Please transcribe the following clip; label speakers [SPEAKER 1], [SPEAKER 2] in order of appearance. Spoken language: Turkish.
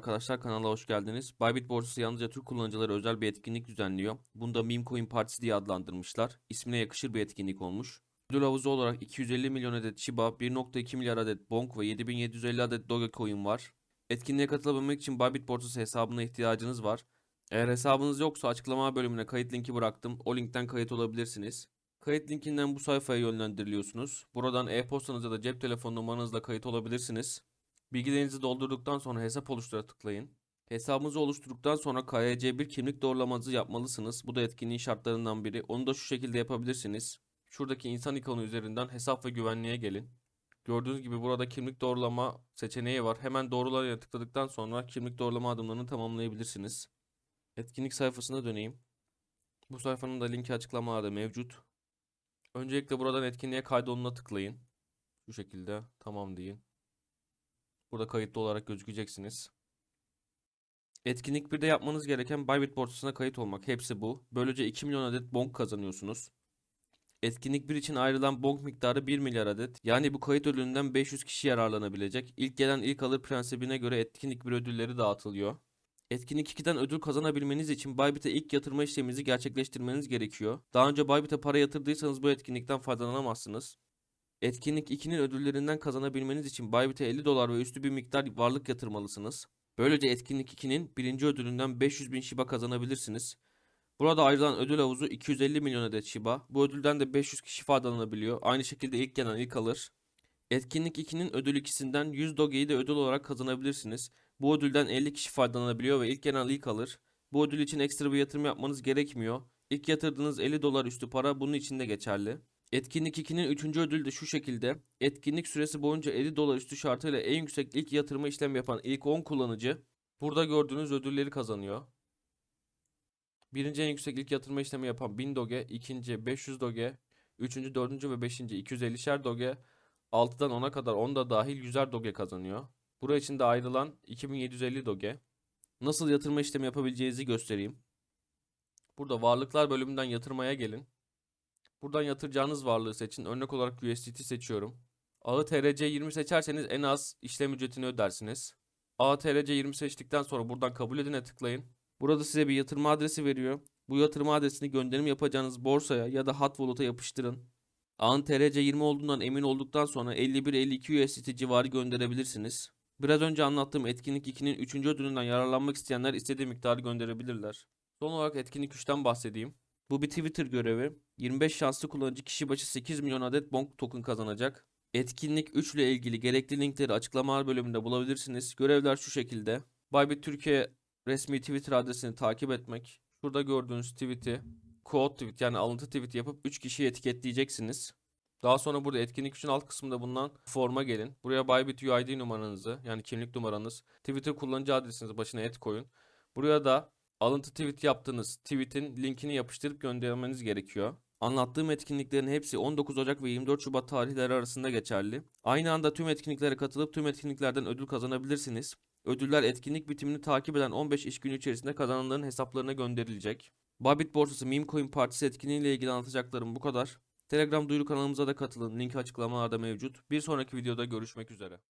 [SPEAKER 1] arkadaşlar kanala hoş geldiniz. Bybit borsası yalnızca Türk kullanıcılara özel bir etkinlik düzenliyor. Bunu da Meme Coin Partisi diye adlandırmışlar. İsmine yakışır bir etkinlik olmuş. Ödül havuzu olarak 250 milyon adet Shiba, 1.2 milyar adet Bonk ve 7750 adet Dogecoin var. Etkinliğe katılabilmek için Bybit borsası hesabına ihtiyacınız var. Eğer hesabınız yoksa açıklama bölümüne kayıt linki bıraktım. O linkten kayıt olabilirsiniz. Kayıt linkinden bu sayfaya yönlendiriliyorsunuz. Buradan e-postanız ya da cep telefon numaranızla kayıt olabilirsiniz. Bilgilerinizi doldurduktan sonra hesap oluştura tıklayın. Hesabınızı oluşturduktan sonra KYC1 kimlik doğrulamanızı yapmalısınız. Bu da etkinliğin şartlarından biri. Onu da şu şekilde yapabilirsiniz. Şuradaki insan ikonu üzerinden hesap ve güvenliğe gelin. Gördüğünüz gibi burada kimlik doğrulama seçeneği var. Hemen doğrularına tıkladıktan sonra kimlik doğrulama adımlarını tamamlayabilirsiniz. Etkinlik sayfasına döneyim. Bu sayfanın da linki açıklamalarda mevcut. Öncelikle buradan etkinliğe kaydoluna tıklayın. Şu şekilde tamam deyin. Burada kayıtlı olarak gözükeceksiniz. Etkinlik 1'de yapmanız gereken Bybit borsasına kayıt olmak. Hepsi bu. Böylece 2 milyon adet bonk kazanıyorsunuz. Etkinlik 1 için ayrılan bonk miktarı 1 milyar adet. Yani bu kayıt ödülünden 500 kişi yararlanabilecek. İlk gelen ilk alır prensibine göre etkinlik 1 ödülleri dağıtılıyor. Etkinlik 2'den ödül kazanabilmeniz için Bybit'e ilk yatırma işleminizi gerçekleştirmeniz gerekiyor. Daha önce Bybit'e para yatırdıysanız bu etkinlikten faydalanamazsınız. Etkinlik 2'nin ödüllerinden kazanabilmeniz için Bybit'e 50 dolar ve üstü bir miktar varlık yatırmalısınız. Böylece etkinlik 2'nin birinci ödülünden 500 bin Shiba kazanabilirsiniz. Burada ayrılan ödül havuzu 250 milyon adet Shiba. Bu ödülden de 500 kişi faydalanabiliyor. Aynı şekilde ilk gelen ilk alır. Etkinlik 2'nin ödül ikisinden 100 Doge'yi de ödül olarak kazanabilirsiniz. Bu ödülden 50 kişi faydalanabiliyor ve ilk gelen ilk alır. Bu ödül için ekstra bir yatırım yapmanız gerekmiyor. İlk yatırdığınız 50 dolar üstü para bunun için de geçerli. Etkinlik 2'nin 3. ödülü de şu şekilde. Etkinlik süresi boyunca 50 dolar üstü şartıyla en yüksek ilk yatırma işlemi yapan ilk 10 kullanıcı burada gördüğünüz ödülleri kazanıyor. Birinci en yüksek ilk yatırma işlemi yapan 1000 doge, ikinci 500 doge, üçüncü, dördüncü ve beşinci 250'şer doge, 6'dan 10'a kadar 10 da dahil 100'er doge kazanıyor. Buraya için de ayrılan 2750 doge. Nasıl yatırma işlemi yapabileceğinizi göstereyim. Burada varlıklar bölümünden yatırmaya gelin. Buradan yatıracağınız varlığı seçin. Örnek olarak USDT seçiyorum. Ağı TRC20 seçerseniz en az işlem ücretini ödersiniz. Ağı TRC20 seçtikten sonra buradan kabul edine tıklayın. Burada size bir yatırma adresi veriyor. Bu yatırma adresini gönderim yapacağınız borsaya ya da hot wallet'a yapıştırın. Ağın TRC20 olduğundan emin olduktan sonra 51-52 USDT civarı gönderebilirsiniz. Biraz önce anlattığım etkinlik 2'nin 3. ödülünden yararlanmak isteyenler istediği miktarı gönderebilirler. Son olarak etkinlik 3'ten bahsedeyim. Bu bir Twitter görevi. 25 şanslı kullanıcı kişi başı 8 milyon adet bonk token kazanacak. Etkinlik 3 ile ilgili gerekli linkleri açıklamalar bölümünde bulabilirsiniz. Görevler şu şekilde. Bybit Türkiye resmi Twitter adresini takip etmek. Şurada gördüğünüz tweet'i quote tweet yani alıntı tweet yapıp 3 kişiyi etiketleyeceksiniz. Daha sonra burada etkinlik için alt kısmında bulunan forma gelin. Buraya Bybit UID numaranızı yani kimlik numaranız, Twitter kullanıcı adresinizi başına et koyun. Buraya da alıntı tweet yaptığınız tweet'in linkini yapıştırıp göndermeniz gerekiyor. Anlattığım etkinliklerin hepsi 19 Ocak ve 24 Şubat tarihleri arasında geçerli. Aynı anda tüm etkinliklere katılıp tüm etkinliklerden ödül kazanabilirsiniz. Ödüller etkinlik bitimini takip eden 15 iş günü içerisinde kazananların hesaplarına gönderilecek. Bybit borsası Meme Coin Partisi etkinliğiyle ilgili anlatacaklarım bu kadar. Telegram duyuru kanalımıza da katılın. Linki açıklamalarda mevcut. Bir sonraki videoda görüşmek üzere.